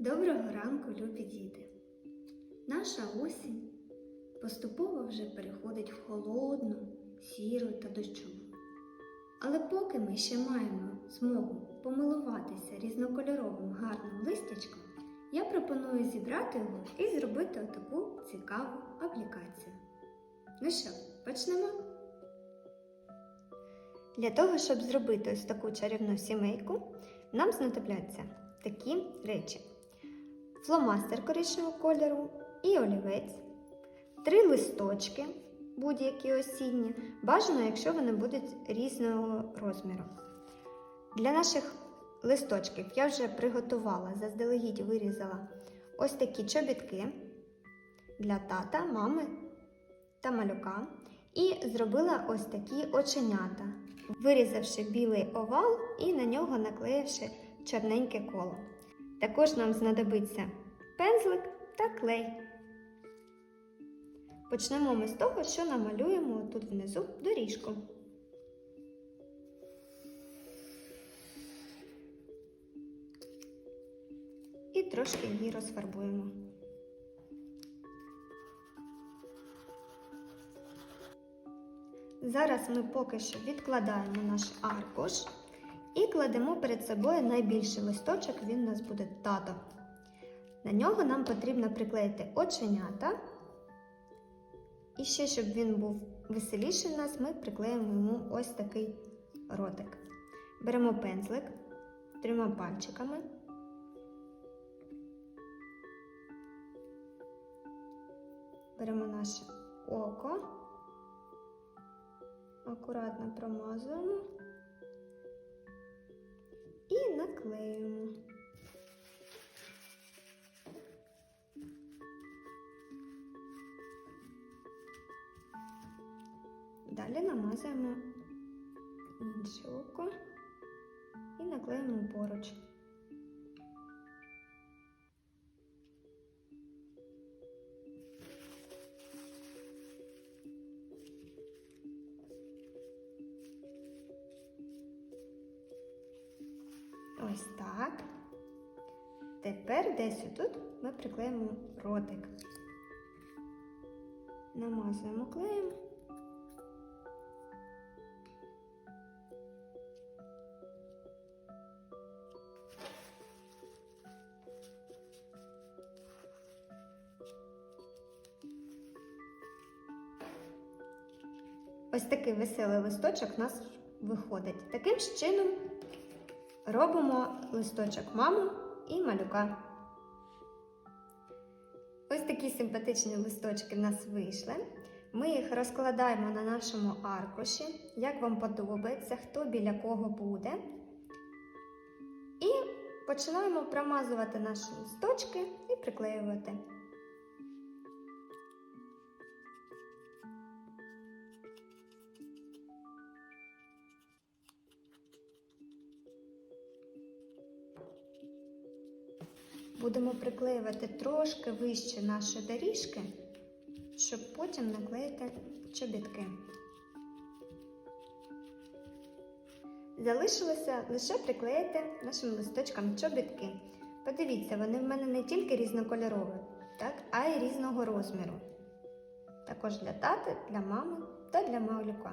Доброго ранку, любі діти! Наша осінь поступово вже переходить в холодну, сіру та дощову. Але поки ми ще маємо змогу помилуватися різнокольоровим гарним листячком, я пропоную зібрати його і зробити отаку цікаву аплікацію. Ну що, почнемо? Для того, щоб зробити ось таку чарівну сімейку, нам знадобляться такі речі: фломастер коричневого кольору і олівець, три листочки, будь-які осінні, бажано, якщо вони будуть різного розміру. Для наших листочків я вже приготувала, заздалегідь вирізала ось такі чобітки для тата, мами та малюка. І зробила ось такі оченята, вирізавши білий овал і на нього наклеївши чорненьке коло. Також нам знадобиться пензлик та клей. Почнемо ми з того, що намалюємо тут внизу доріжку. І трошки її розфарбуємо. Зараз ми поки що відкладаємо наш аркуш і кладемо перед собою найбільший листочок, він у нас буде тато. На нього нам потрібно приклеїти оченята. І ще, щоб він був веселіший у нас, ми приклеїмо йому ось такий ротик. Беремо пензлик трьома пальчиками. Беремо наше око, акуратно промазуємо і. Далі намазуємо інше око і наклеїмо поруч. Ось так. Тепер десь отут ми приклеїмо ротик. Намазуємо клеєм. Ось такий веселий листочок у нас виходить. Таким чином робимо листочок маму і малюка. Ось такі симпатичні листочки в нас вийшли. Ми їх розкладаємо на нашому аркуші, як вам подобається, хто біля кого буде. І починаємо промазувати наші листочки і приклеювати. Будемо приклеювати трошки вище наші доріжки, щоб потім наклеїти чобітки. Залишилося лише приклеїти нашим листочкам чобітки. Подивіться, вони в мене не тільки різнокольорові, так, а й різного розміру. Також для тати, для мами та для малюка.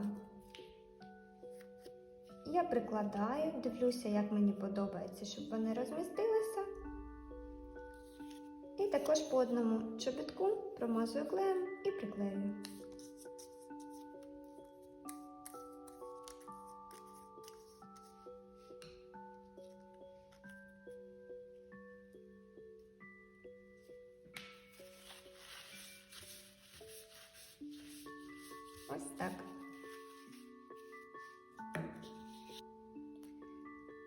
Я прикладаю, дивлюся, як мені подобається, щоб вони розмістилися. Також по одному чобітку промазую клеєм і приклеюю. Ось так.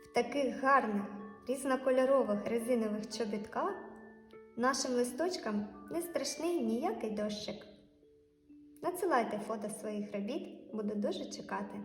В таких гарних різнокольорових резинових чобітках Нашим листочкам не страшний ніякий дощик. Надсилайте фото своїх робіт, буду дуже чекати.